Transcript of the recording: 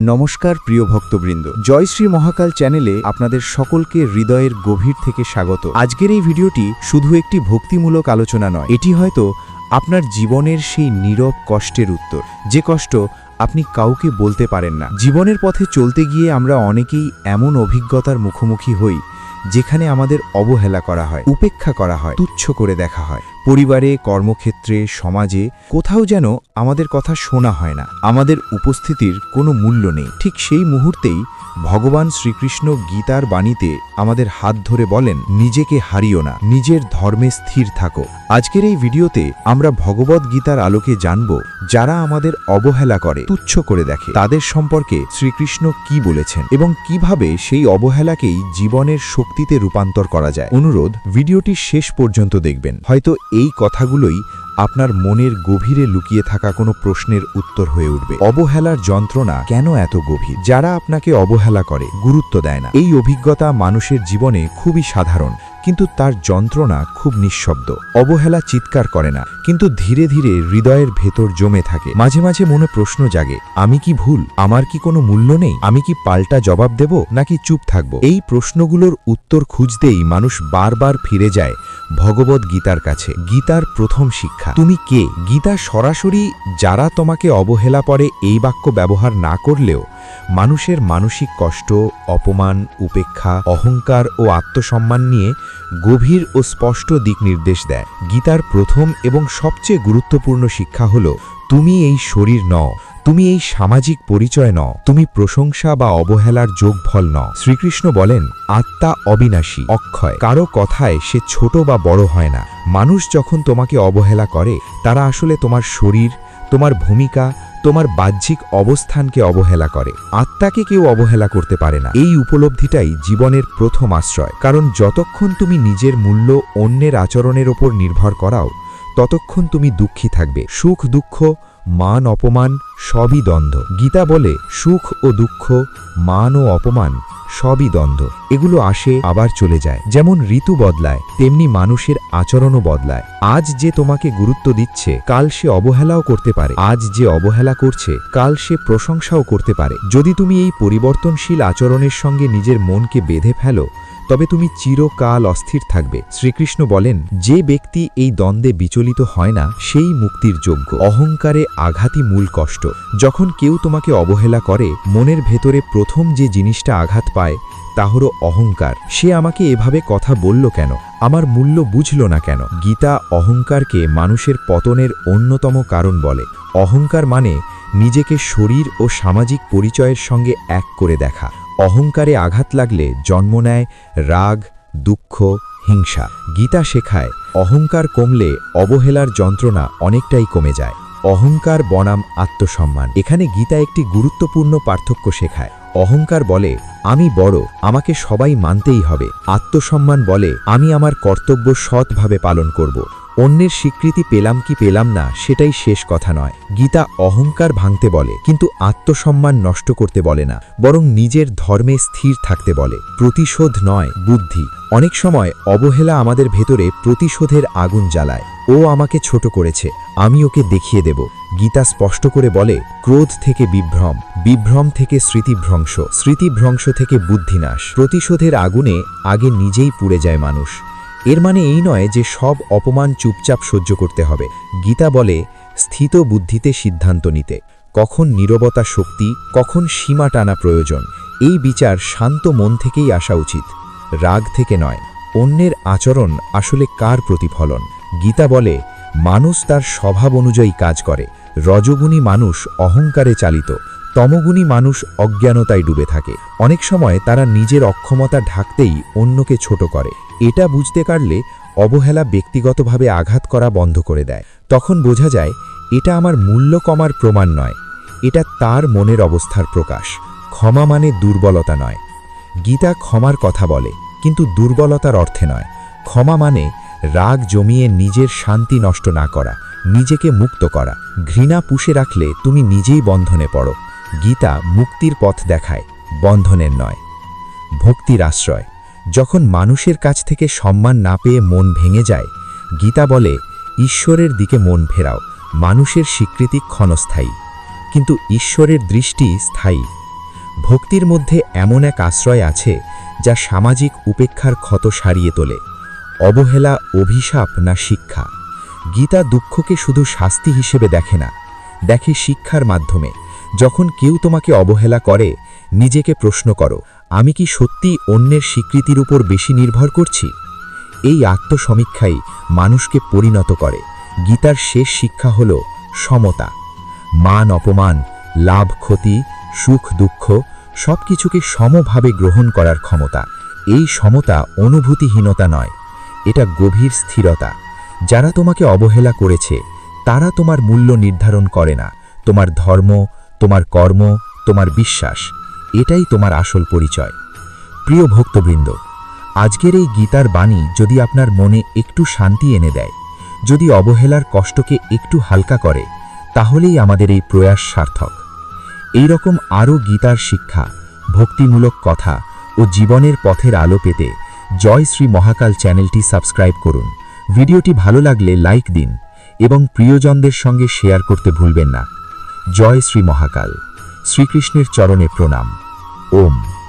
নমস্কার, প্রিয় ভক্তবৃন্দ। জয়শ্রী মহাকাল চ্যানেলে আপনাদের সকলকে হৃদয়ের গভীর থেকে স্বাগত। আজকের এই ভিডিওটি শুধু একটি ভক্তিমূলক আলোচনা নয়, এটি হয়তো আপনার জীবনের সেই নীরব কষ্টের উত্তর। যে কষ্ট আপনি কাউকে বলতে পারেন না। জীবনের পথে চলতে গিয়ে আমরা অনেকেই এমন অভিজ্ঞতার মুখোমুখি হই, যেখানে আমাদের অবহেলা করা হয়, উপেক্ষা করা হয়, তুচ্ছ করে দেখা হয়। পরিবারে, কর্মক্ষেত্রে, সমাজে কোথাও যেন আমাদের কথা শোনা হয় না। আমাদের উপস্থিতির কোনো মূল্য নেই। ঠিক সেই মুহূর্তেই ভগবান শ্রীকৃষ্ণ গীতার বাণীতে আমাদের হাত ধরে বলেন, নিজেকে হারিও না, নিজের ধর্মে স্থির থাকো। আজকের এই ভিডিওতে আমরা ভগবত গীতার আলোকে জানব, যারা আমাদের অবহেলা করে, তুচ্ছ করে দেখে। তাদের সম্পর্কে শ্রীকৃষ্ণ কি বলেছেন এবং কীভাবে সেই অবহেলাকেই জীবনের শক্তিতে রূপান্তর করা যায়। অনুরোধ, ভিডিওটি শেষ পর্যন্ত দেখবেন। হয়তো এই কথাগুলোই আপনার মনের গভীরে লুকিয়ে থাকা কোনো প্রশ্নের উত্তর হয়ে উঠবে। অবহেলার যন্ত্রণা কেন এত গভীর? যারা আপনাকে অবহেলা করে, গুরুত্ব দেয় না। এই অভিজ্ঞতা মানুষের জীবনে খুবই সাধারণ। কিন্তু তার যন্ত্রণা খুব নিঃশব্দ। অবহেলা চিৎকার করে না, কিন্তু ধীরে ধীরে হৃদয়ের ভেতর জমে থাকে। মাঝে মাঝে মনে প্রশ্ন জাগে, আমি কি ভুল? আমার কি কোনো মূল্য নেই? আমি কি পাল্টা জবাব দেব, নাকি চুপ থাকব? এই প্রশ্নগুলোর উত্তর খুঁজতেই মানুষ বারবার ফিরে যায় ভগবত গীতার কাছে। গীতার প্রথম শিক্ষা, তুমি কে? গীতা সরাসরি, যারা তোমাকে অবহেলা পরে এই বাক্য ব্যবহার না করলেও মানুষের মানসিক কষ্ট, অপমান, উপেক্ষা, অহংকার ও আত্মসম্মান নিয়ে গভীর ও স্পষ্ট দিক নির্দেশ দেয়। গীতার প্রথম এবং সবচেয়ে গুরুত্বপূর্ণ শিক্ষা হল, তুমি এই শরীর নও, তুমি এই সামাজিক পরিচয় ন তুমি প্রশংসা বা অবহেলার যোগফল ন শ্রীকৃষ্ণ বলেন, আত্মা অবিনাশী, অক্ষয়। কারও কথায় সে ছোট বা বড় হয় না। মানুষ যখন তোমাকে অবহেলা করে, তারা আসলে তোমার শরীর, তোমার ভূমিকা তোমার বাহ্যিক অবস্থানকে অবহেলা করে। আত্মাকে কেউ অবহেলা করতে পারে না। এই উপলব্ধিটাই জীবনের প্রথম আশ্রয়। কারণ যতক্ষণ তুমি নিজের মূল্য অন্যের আচরণের ওপর নির্ভর করাও, ততক্ষণ তুমি দুঃখী থাকবে। সুখ, দুঃখ মান অপমান সবই দ্বন্দ্ব। গীতা বলে, সুখ ও দুঃখ, মান ও অপমান সবই দ্বন্দ্ব। এগুলো আসে, আবার চলে যায়। যেমন ঋতু বদলায়, তেমনি মানুষের আচরণও বদলায়। আজ যে তোমাকে গুরুত্ব দিচ্ছে, কাল সে অবহেলাও করতে পারে। আজ যে অবহেলা করছে, কাল সে প্রশংসাও করতে পারে। যদি তুমি এই পরিবর্তনশীল আচরণের সঙ্গে নিজের মনকে বেঁধে ফেলো তবে তুমি চিরকাল অস্থির থাকবে। শ্রীকৃষ্ণ বলেন, যে ব্যক্তি এই দ্বন্দ্বে বিচলিত হয় না, সেই মুক্তির যোগ্য। অহংকারে আঘাতই মূল কষ্ট। যখন কেউ তোমাকে অবহেলা করে, মনের ভেতরে প্রথম যে জিনিসটা আঘাত পায়, তা হল অহংকার। সে আমাকে এভাবে কথা বলল কেন? আমার মূল্য বুঝল না কেন? গীতা অহংকারকে মানুষের পতনের অন্যতম কারণ বলে। অহংকার মানে নিজেকে শরীর ও সামাজিক পরিচয়ের সঙ্গে এক করে দেখা। অহংকারে আঘাত লাগলে জন্ম নেয় রাগ, দুঃখ, হিংসা। গীতা শেখায়, অহংকার কমলে অবহেলার যন্ত্রণা অনেকটাই কমে যায়। অহংকার বনাম আত্মসম্মান। এখানে গীতা একটি গুরুত্বপূর্ণ পার্থক্য শেখায়। অহংকার বলে, আমি বড়, আমাকে সবাই মানতেই হবে। আত্মসম্মান বলে, আমি আমার কর্তব্য সৎভাবে পালন করব। অন্যের স্বীকৃতি পেলাম কি পেলাম না, সেটাই শেষ কথা নয়। গীতা অহংকার ভাঙতে বলে, কিন্তু আত্মসম্মান নষ্ট করতে বলে না, বরং নিজের ধর্মে স্থির থাকতে বলে। প্রতিশোধ নয়, বুদ্ধি। অনেক সময় অবহেলা আমাদের ভেতরে প্রতিশোধের আগুন জ্বালায়। ও আমাকে ছোট করেছে, আমি ওকে দেখিয়ে দেব। গীতা স্পষ্ট করে বলে, ক্রোধ থেকে বিভ্রম বিভ্রম থেকে স্মৃতিভ্রংশ স্মৃতিভ্রংশ থেকে বুদ্ধিনাশ। প্রতিশোধের আগুনে আগে নিজেই পুড়ে যায় মানুষ। এর মানে এই নয় যে সব অপমান চুপচাপ সহ্য করতে হবে। গীতা বলে, স্থিত বুদ্ধিতে সিদ্ধান্ত নিতে। কখন নীরবতা শক্তি, কখন সীমা টানা প্রয়োজন। এই বিচার শান্ত মন থেকেই আসা উচিত। রাগ থেকে নয়। অন্যের আচরণ আসলে কার প্রতিফলন? গীতা বলে, মানুষ তার স্বভাব অনুযায়ী কাজ করে। রজগুণী মানুষ অহংকারে চালিত। তমগুণী মানুষ অজ্ঞানতায় ডুবে থাকে। অনেক সময় তারা নিজের অক্ষমতা ঢাকতেই অন্যকে ছোট করে। এটা বুঝতে পারলে অবহেলা ব্যক্তিগতভাবে আঘাত করা বন্ধ করে দেয়। তখন বোঝা যায়, এটা আমার মূল্য কমার প্রমাণ নয়। এটা তার মনের অবস্থার প্রকাশ। ক্ষমা মানে দুর্বলতা নয়। গীতা ক্ষমার কথা বলে, কিন্তু দুর্বলতার অর্থে নয়। ক্ষমা মানে রাগ জমিয়ে নিজের শান্তি নষ্ট না করা, নিজেকে মুক্ত করা। ঘৃণা পুষে রাখলে তুমি নিজেই বন্ধনে পড়ো। গীতা মুক্তির পথ দেখায়, বন্ধনের নয়। ভক্তির আশ্রয়। যখন মানুষের কাছ থেকে সম্মান না পেয়ে মন ভেঙে যায়, গীতা বলে, ঈশ্বরের দিকে মন ফেরাও, মানুষের স্বীকৃতি ক্ষণস্থায়ী। কিন্তু ঈশ্বরের দৃষ্টি স্থায়ী। ভক্তির মধ্যে এমন এক আশ্রয় আছে, যা সামাজিক উপেক্ষার ক্ষত সারিয়ে তোলে। অবহেলা, অভিশাপ না শিক্ষা। গীতা দুঃখকে শুধু শাস্তি হিসেবে দেখে না, দেখে শিক্ষার মাধ্যমে। যখন কেউ তোমাকে অবহেলা করে, নিজেকে প্রশ্ন করো, আমি কি সত্যি অন্যের স্বীকৃতির উপর বেশি নির্ভর করছি? এই আত্মসমীক্ষাই মানুষকে পরিণত করে। গীতার শেষ শিক্ষা হল সমতা। মান অপমান, লাভ ক্ষতি, সুখ দুঃখ সব কিছুকে সমভাবে গ্রহণ করার ক্ষমতা। এই সমতা অনুভূতিহীনতা নয়, এটা গভীর স্থিরতা। যারা তোমাকে অবহেলা করেছে, তারা তোমার মূল্য নির্ধারণ করে না, তোমার ধর্ম তোমার কর্ম, তোমার বিশ্বাস, এটাই তোমার আসল পরিচয়। প্রিয় ভক্তবৃন্দ, আজকের এই গীতার বাণী যদি আপনার মনে একটু শান্তি এনে দেয়, যদি অবহেলার কষ্টকে একটু হালকা করে, তাহলেই আমাদের এই প্রয়াস সার্থক। এই রকম আরও গীতার শিক্ষা, ভক্তিমূলক কথা ও জীবনের পথের আলো পেতে জয় শ্রী মহাকাল চ্যানেলটি সাবস্ক্রাইব করুন। ভিডিওটি ভালো লাগলে লাইক দিন এবং প্রিয়জনদের সঙ্গে শেয়ার করতে ভুলবেন না। জয় শ্রী মহাকাল। শ্রীকৃষ্ণের চরণে প্রণাম। ওম।